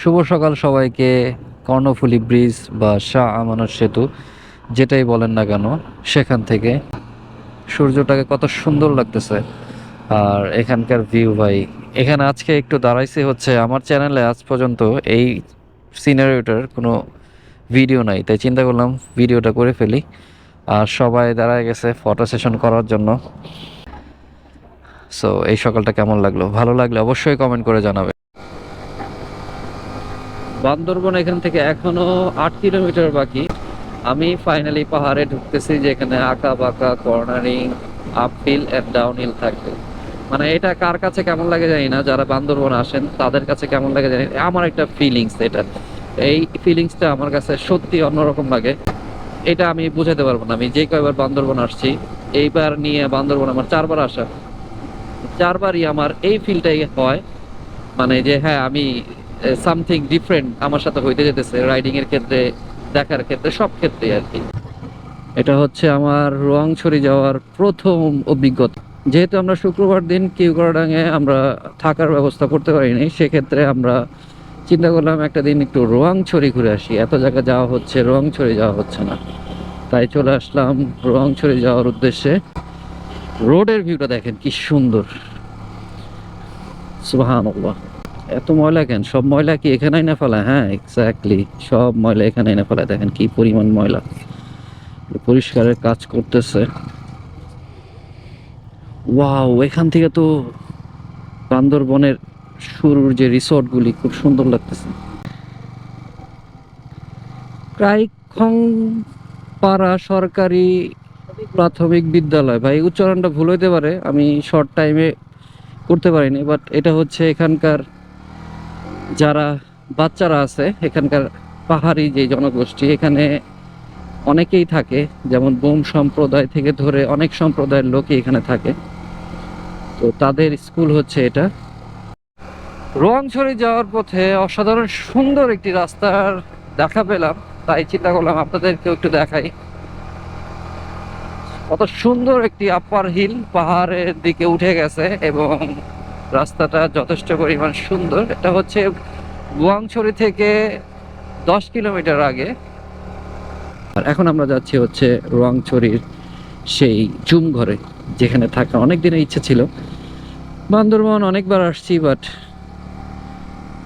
শুভ সকাল সবাইকে। কর্ণফুলী ব্রিজ বা শাহ আমানত সেতু, যেটাই বলেন না কেন, সেখান থেকে। সূর্যটাকে কত সুন্দর লাগতেছে। আর এখানকার ভিউ ভাই, এখানে আজকে একটু দাঁড়াইছি হচ্ছে আমার চ্যানেলে আজ পর্যন্ত এই সিনারিওটার কোনো ভিডিও নাই। তাই চিন্তা করলাম ভিডিওটা করে ফেলি। আর সবাই দাঁড়ায় গেছে ফটো সেশন করার জন্য। সো এই সকালটা কেমন লাগল? ভালো লাগলে অবশ্যই কমেন্ট করে জানাবে। বান্দরবন এখান থেকে এখনও আট কিলোমিটার বাকি। আমি ফাইনালি পাহাড়ে ঢুকতেছি যেখানে আঁকা বাঁকা cornering uphill and down hill থাকবে। মানে এটা কার কাছে কেমন লাগে জানি না, যারা বান্দরবন আসেন, তাদের কাছে কেমন লাগে জানি। আমার একটা ফিলিংস এটা। এই ফিলিংসটা আমার কাছে সত্যি অন্যরকম লাগে। এটা আমি বুঝাতে পারব না। আমি যে কয়বার বান্দরবন আসছি, এইবার নিয়ে বান্দরবন আমার চারবার আসা। চারবারই আমার এই ফিলটাই হয়। মানে যে হ্যাঁ আমি সামথিং ডিফারেন্ট আমার সাথে হইতে যেতেছে রাইডিং এর ক্ষেত্রে, দেখার ক্ষেত্রে, সব ক্ষেত্রে আর কি। এটা হচ্ছে আমার রোয়াংছড়ি যাওয়ার প্রথম অভিজ্ঞতা। যেহেতু আমরা শুক্রবার দিন কিউকরাডাঙে আমরা থাকার ব্যবস্থা করতে পারিনি, সেক্ষেত্রে আমরা চিন্তা করলাম একটা দিন একটু রোয়াংছড়ি ঘুরে আসি। এত জায়গা যাওয়া হচ্ছে, রোয়াংছড়ি যাওয়া হচ্ছে না। তাই চলে আসলাম রোয়াংছড়ি যাওয়ার উদ্দেশ্যে। রোডের ভিউটা দেখেন কি সুন্দর। সুবহানাল্লাহ। এত ময়লা কেন? সব ময়লা কি এখানেই না ফেলা হ্যাঁ এক্স্যাক্টলি সব ময়লা এখানেই না ফেলা দেখেন কি পরিমাণ ময়লা। পরিষ্কারের কাজ করতেছে। ওয়াও এখান থেকে তো বান্দরবনের শুরুর যে রিসর্টগুলি খুব সুন্দর লাগতেছে। ক্রাইখং পাড়া সরকারি প্রাথমিক বিদ্যালয়। ভাই, উচ্চারণটা ভুল হইতে পারে। আমি শর্ট টাইমে করতে পারিনি বাট এটা হচ্ছে এখানকার যারা বাচ্চারা আছে, এখানকার পাহাড়ি যে জনগোষ্ঠী, এখানে অনেকেই থাকে। যেমন বোম সম্প্রদায় থেকে ধরে অনেক সম্প্রদায়ের লোকই এখানে থাকে। তো তাদের স্কুল হচ্ছে এটা। রোয়াংছড়ি যাওয়ার পথে অসাধারণ সুন্দর একটি রাস্তার দেখা পেলাম। তাই চিন্তা করলাম আপনাদেরকেও একটু দেখাই। কত সুন্দর একটি আপার হিল পাহাড়ের দিকে উঠে গেছে এবং রাস্তাটা যথেষ্ট পরিমাণ সুন্দর। এটা হচ্ছে গুয়াংছড়ি থেকে দশ কিলোমিটার আগে। আর এখন আমরা যাচ্ছি হচ্ছে রোয়াংছড়ির সেই জুম ঘরে, যেখানে থাকার অনেক দিনের ইচ্ছে ছিল। বান্দরবন অনেকবার আসছি বাট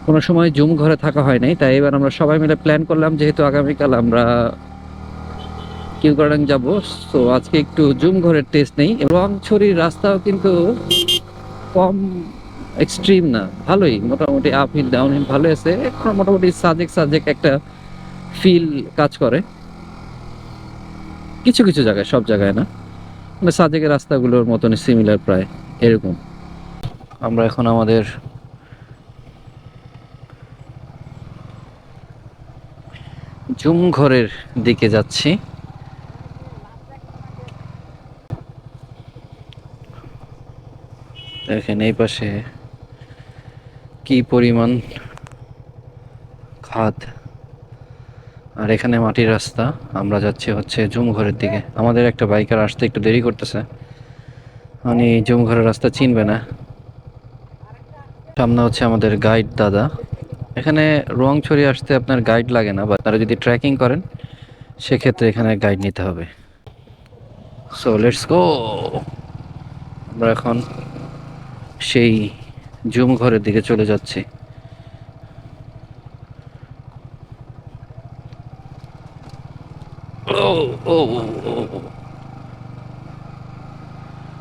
কোনো সময় জুম ঘরে থাকা হয় নাই। তাই এবার আমরা সবাই মিলে প্ল্যান করলাম, যেহেতু আগামীকাল আমরা কিউ গার্ডেন যাব তো আজকে একটু জুম ঘরের টেস্ট নেই। এবং ছড়ির রাস্তাও কিন্তু কম এক্সট্রিম না, ভালোই, মোটামুটি আপ হিল ডাউন হিল ভালো আছে। এখন মোটামুটি সাজেক সাজেক একটা ফিল কাজ করে। কিছু কিছু জায়গায়, সব জায়গায় না। মানে সাজেকের রাস্তাগুলোর মতন সিমিলার প্রায়, এরকম। আমরা এখন আমাদের জুম ঘরের দিকে যাচ্ছি। দেখেন এই পাশে কি পরিমাণ খাদ। আর এখানে মাটির রাস্তা। আমরা যাচ্ছি হচ্ছে জুমঘরের দিকে। আমাদের একটা বাইকার আসতে একটু দেরি করতেছে। মানে জুমঘরের রাস্তা চিনবে না। সামনে হচ্ছে আমাদের গাইড দাদা। এখানে রোয়াংছড়ি আসতে আপনার গাইড লাগে না বা আপনারা যদি ট্রেকিং করেন, সেক্ষেত্রে এখানে গাইড নিতে হবে। সো লেটস গো আমরা এখন সেই জুম ঘরের দিকে চলে যাচ্ছি।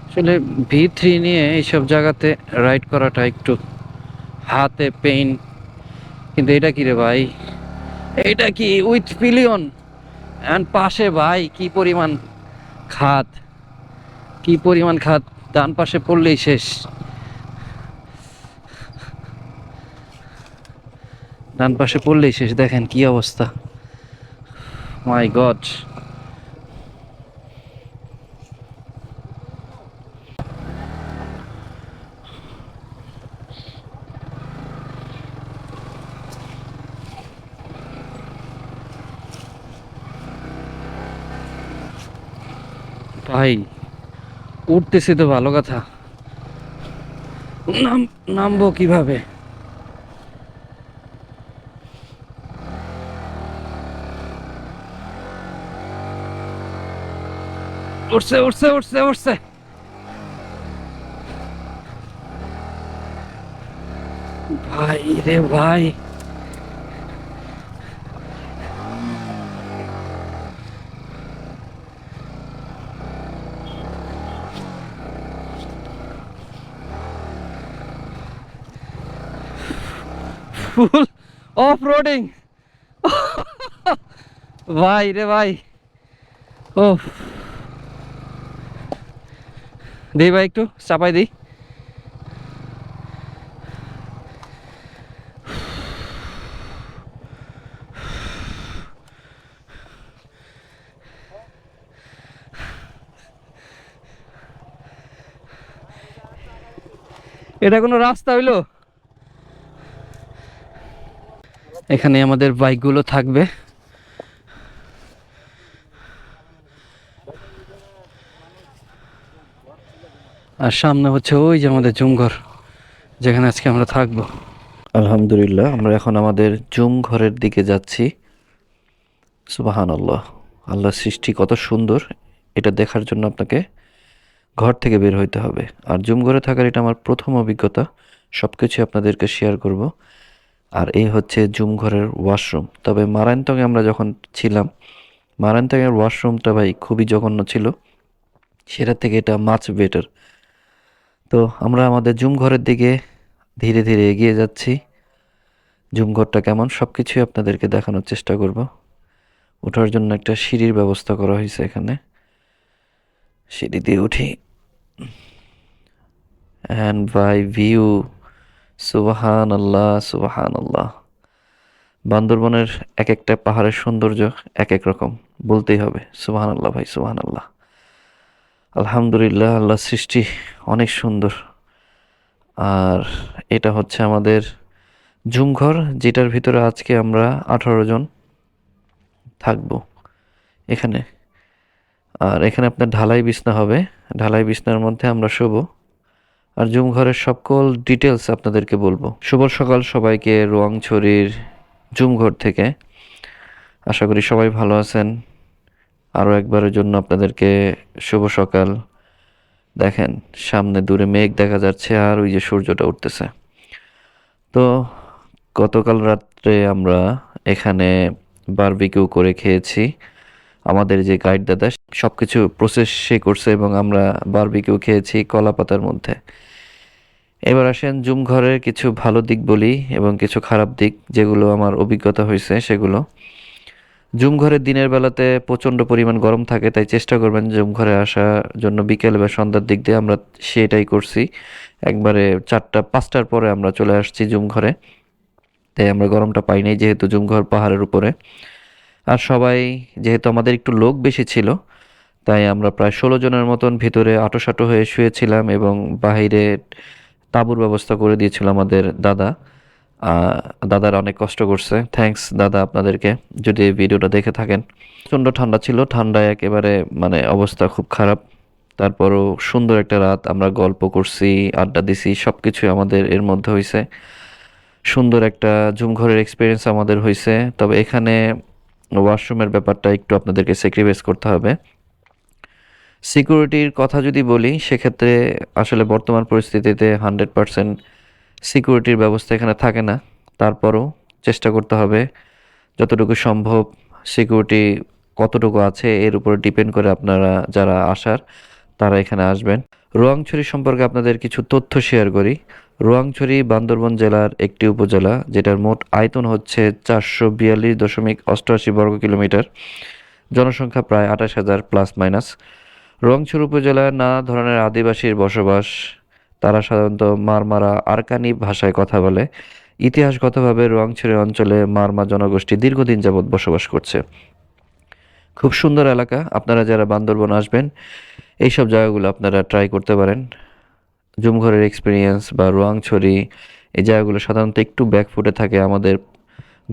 আসলে ভি থ্রি নিয়ে এইসব জায়গাতে রাইড করাটা একটু হাতে পেইন কিন্তু এটা কি রে ভাই? এটা কি উইথ পিলিয়ন অ্যান্ড পাশে ভাই, কি পরিমাণ খাত কি পরিমাণ খাত ডান পাশে পড়লেই শেষ। ডান পাশে পড়লেই শেষ, দেখেন কি অবস্থা। মাই গড ভাই, উঠতেছি তো ভালো কথা। নাম, নামবো কীভাবে? উঠছে উঠছে উঠছে উঠছে ভাই রে ভাই ফুল অফ রোডিং ভাই রে ভাই ও দিই ভাই একটু চাপাই দিই। এটা কোনো রাস্তা হইল? এখানে আমাদের বাইকগুলো থাকবে। আর সামনে হচ্ছে ওই যে আমাদের জুমঘর, যেখানে আজকে আমরা থাকব। আলহামদুলিল্লাহ, আমরা এখন আমাদের জুম ঘরের দিকে যাচ্ছি। সুবাহান আল্লাহ আল্লাহর সৃষ্টি কত সুন্দর, এটা দেখার জন্য আপনাকে ঘর থেকে বের হইতে হবে। আর জুম ঘরে থাকার এটা আমার প্রথম অভিজ্ঞতা সব কিছু আপনাদেরকে শেয়ার করব। আর এই হচ্ছে জুম ঘরের ওয়াশরুম তবে মারায়ন্তঙে আমরা যখন ছিলাম মারায়ন্তঙের ওয়াশরুমটা ভাই খুবই জঘন্য ছিল। সেটার থেকে এটা মাছ বেটার তো আমরা আমাদের জুম ঘরের দিকে ধীরে ধীরে এগিয়ে যাচ্ছি। জুম ঘরটা কেমন? সব কিছুই আপনাদেরকে দেখানোর চেষ্টা করব। ওঠার জন্য একটা সিঁড়ির ব্যবস্থা করা হয়েছে এখানে। সিঁড়ি দিয়ে উঠি। অ্যান্ড বাই ভিউ সুবাহান আল্লাহ সুবাহান আল্লাহ বান্দরবনের এক একটা পাহাড়ের সৌন্দর্য এক এক রকম। বলতেই হবে সুবাহান আল্লাহ ভাই সুবাহান আল্লাহ আলহামদুলিল্লাহ আল্লাহ সৃষ্টি অনেক সুন্দর। আর এটা হচ্ছে আমাদের ঝুমঘর যেটার ভিতরে আজকে আমরা আঠারো জন থাকব এখানে। আর এখানে আপনার ঢালাই বিছনা হবে। ঢালাই বিছনার মধ্যে আমরা শোবো। আর জুম ঘরের সকল ডিটেলস আপনাদেরকে বলব। শুভ সকাল সবাইকে রোয়াংছড়ির জুম ঘর থেকে। আশা করি সবাই ভালো আছেন। আরও একবারের জন্য আপনাদেরকে শুভ সকাল। দেখেন, সামনে দূরে মেঘ দেখা যাচ্ছে আর ওই যে সূর্যটা উঠতেছে। তো গতকাল রাত্রে আমরা এখানে বারবিকিউ করে খেয়েছি। আমাদের যে গাইড দাদা সব কিছু প্রসেস সে করছে এবং আমরা বারবিকিউ খেয়েছি কলা পাতার মধ্যে। এবার আসেন জুম ঘরের কিছু ভালো দিক বলি এবং কিছু খারাপ দিক যেগুলো আমার অভিজ্ঞতা হয়েছে সেগুলো। জুম ঘরের দিনের বেলাতে প্রচণ্ড পরিমাণ গরম থাকে, তাই চেষ্টা করবেন জুম ঘরে আসার জন্য। বিকেল বা সন্ধ্যার দিক দিয়ে আমরা সেটাই করছি। একবারে চারটা, পাঁচটার পরে আমরা চলে আসছি জুম ঘরে তাই আমরা গরমটা পাই নাই, যেহেতু জুম ঘর পাহাড়ের উপরে। আর সবাই, যেহেতু আমাদের একটু লোক বেশি ছিল, তাই আমরা প্রায় ষোলো জনের মতন ভিতরে আটোসাটো হয়ে শুয়েছিলাম এবং বাহিরে তাঁবুর ব্যবস্থা করে দিয়েছিল আমাদের দাদা। দাদার অনেক কষ্ট করছে। থ্যাঙ্কস দাদা, আপনাদেরকে। যদি এই ভিডিওটা দেখে থাকেন। প্রচণ্ড ঠান্ডা ছিল। ঠান্ডায় একেবারে মানে অবস্থা খুব খারাপ। তারপরও সুন্দর একটা রাত আমরা গল্প করছি, আড্ডা দিছি সব কিছুই আমাদের এর মধ্যে হয়েছে সুন্দর একটা ঝুমঘরের এক্সপিরিয়েন্স আমাদের হয়েছে তবে এখানে ওয়াশরুমের ব্যাপারটা একটু আপনাদেরকে স্যাক্রিফাইস করতে হবে। সিকিউরিটির কথা যদি বলি, সেক্ষেত্রে আসলে বর্তমান পরিস্থিতিতে হান্ড্রেড পারসেন্ট সিকিউরিটির ব্যবস্থা এখানে থাকে না। তারপরও চেষ্টা করতে হবে যতটুকু সম্ভব সিকিউরিটি কতটুকু আছে এর উপর ডিপেন্ড করে আপনারা যারা আসার, তারা এখানে আসবেন। রোয়াংছড়ি সম্পর্কে আপনাদের কিছু তথ্য শেয়ার করি। রোয়াংছড়ি বান্দরবন জেলার একটি উপজেলা, যেটার মোট আয়তন হচ্ছে চারশো বিয়াল্লিশ দশমিক অষ্টআশি বর্গ কিলোমিটার। জনসংখ্যা প্রায় আঠাশ হাজার প্লাস মাইনাস। রোয়াংছড়ি উপজেলায় নানা ধরনের আদিবাসীর বসবাস তারা সাধারণত মারমারা আরকানি ভাষায় কথা বলে। ইতিহাসগতভাবে রোয়াংছড়ি অঞ্চলে মারমা জনগোষ্ঠী দীর্ঘদিন যাবৎ বসবাস করছে। খুব সুন্দর এলাকা, আপনারা যারা বান্দরবন আসবেন, এইসব জায়গাগুলো আপনারা ট্রাই করতে পারেন। জুমঘরের এক্সপিরিয়েন্স বা রোয়াংছড়ি এই জায়গাগুলো সাধারণত একটু ব্যাকফুটে থাকে, আমাদের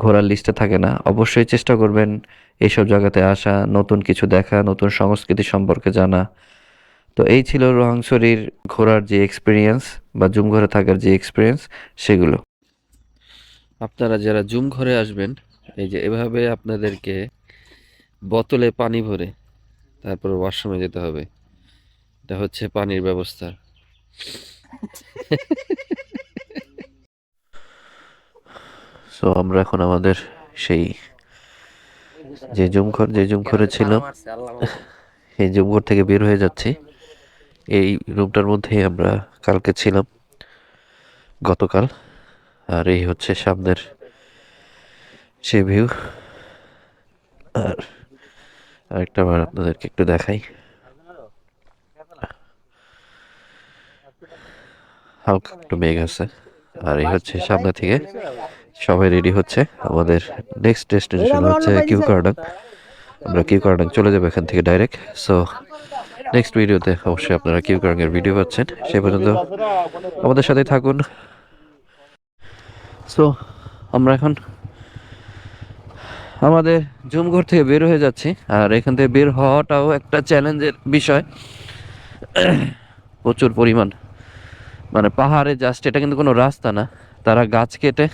ঘোরার লিস্টে থাকে না। অবশ্যই চেষ্টা করবেন এইসব জায়গাতে আসা, নতুন কিছু দেখা, নতুন সংস্কৃতি সম্পর্কে জানা। তো এই ছিল রোহাংছড়ির ঘোরার যে এক্সপিরিয়েন্স বা জুম ঘরে থাকার যে এক্সপিরিয়েন্স সেগুলো। আপনারা যারা জুম ঘরে আসবেন এই যে এভাবে আপনাদেরকে বোতলে পানি ভরে তারপর ওয়াশরুমে যেতে হবে। এটা হচ্ছে পানির ব্যবস্থা। সো আমরা এখন আমাদের সেই যে জুমঘর যে জুমঘরে ছিলাম এই জুমঘর থেকে বের হয়ে যাচ্ছি। এই রুমটার মধ্যেই আমরা কালকে ছিলাম, গতকাল। আর এই হচ্ছে সামনের সে ভিউ আর আরেকটা বার আপনাদেরকে একটু দেখাই। হালকা একটু মেঘ আছে। আর এই হচ্ছে সামনে থেকে সবাই রেডি হচ্ছে। আমাদের নেক্সট ডেস্টিনেশন হচ্ছে কিউ কার্ডাং আমরা কিউ কার্ডাং চলে যাব এখান থেকে ডাইরেক্ট সো নেক্সট ভিডিওতে অবশ্যই আপনারা কিউ কার্ডাং ভিডিও পাচ্ছেন। সে পর্যন্ত আমাদের সাথে থাকুন। সো আমরা এখন আমাদের জুমঘর থেকে বের হয়ে যাচ্ছি। আর এখান থেকে বের হওয়াটাও একটা চ্যালেঞ্জের বিষয়। প্রচুর পরিমাণ। মানে পাহাড়ে জাস্ট এটা কিন্তু কোনো রাস্তা না। তারা গাছ কেটে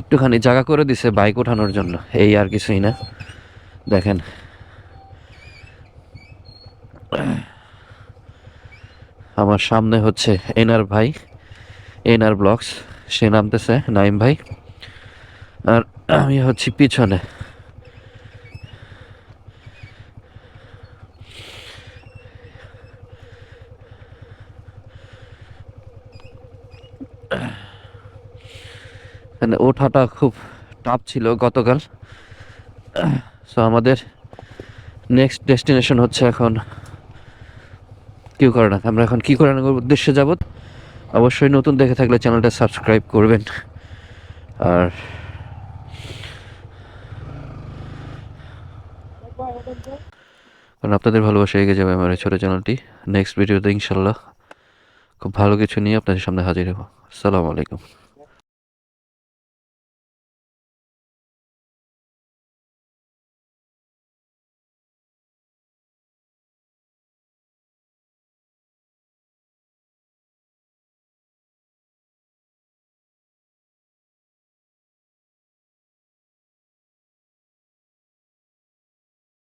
একটুখানি জায়গা করে দিছে বাইক ওঠানোর জন্য। এই আর কিছুই না। দেখেন। আমার সামনে হচ্ছে এনার ভাই, এনার ব্লগস, সে নামতেছে নাইম ভাই। আর আমি হচ্ছি পিছনে। ওঠাটা খুব টাফ ছিল গতকাল। সো আমাদের নেক্সট ডেস্টিনেশন হচ্ছে এখন কিউ করোনা আমরা এখন কি করানোর উদ্দেশ্যে যাবৎ অবশ্যই নতুন দেখে থাকলে চ্যানেলটা সাবস্ক্রাইব করবেন। আর কারণ আপনাদের ভালোবাসা এগিয়ে যাবে আমার এই ছোটো চ্যানেলটি। নেক্সট ভিডিওতে ইনশাল্লাহ খুব ভালো কিছু নিয়ে আপনাদের সামনে হাজির হব। আসসালামু আলাইকুম।